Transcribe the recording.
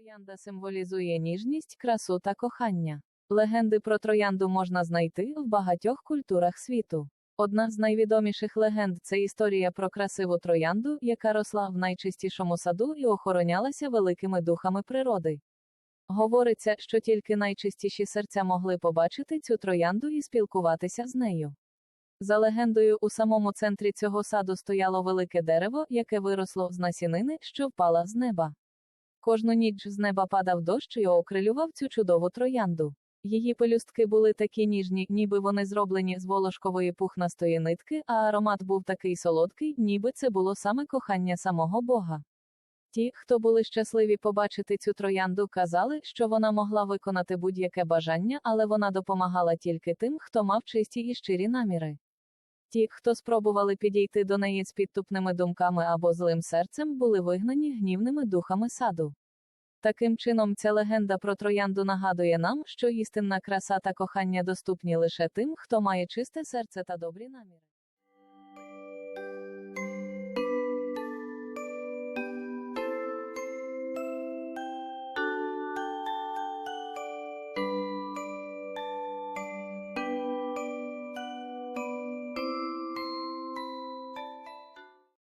Троянда символізує ніжність, красу та кохання. Легенди про троянду можна знайти в багатьох культурах світу. Одна з найвідоміших легенд це історія про красиву троянду, яка росла в найчистішому саду і охоронялася великими духами природи. Говориться, що тільки найчистіші серця могли побачити цю троянду і спілкуватися з нею. За легендою, у самому центрі цього саду стояло велике дерево, яке виросло з насінини, що впала з неба. Кожну ніч з неба падав дощ і окрилював цю чудову троянду. Її пелюстки були такі ніжні, ніби вони зроблені з волошкової пухнастої нитки, а аромат був такий солодкий, ніби це було саме кохання самого Бога. Ті, хто були щасливі побачити цю троянду, казали, що вона могла виконати будь-яке бажання, але вона допомагала тільки тим, хто мав чисті і щирі наміри. Ті, хто спробували підійти до неї з підтупними думками або злим серцем, були вигнані гнівними духами саду. Таким чином, ця легенда про троянду нагадує нам, що істинна краса та кохання доступні лише тим, хто має чисте серце та добрі наміри.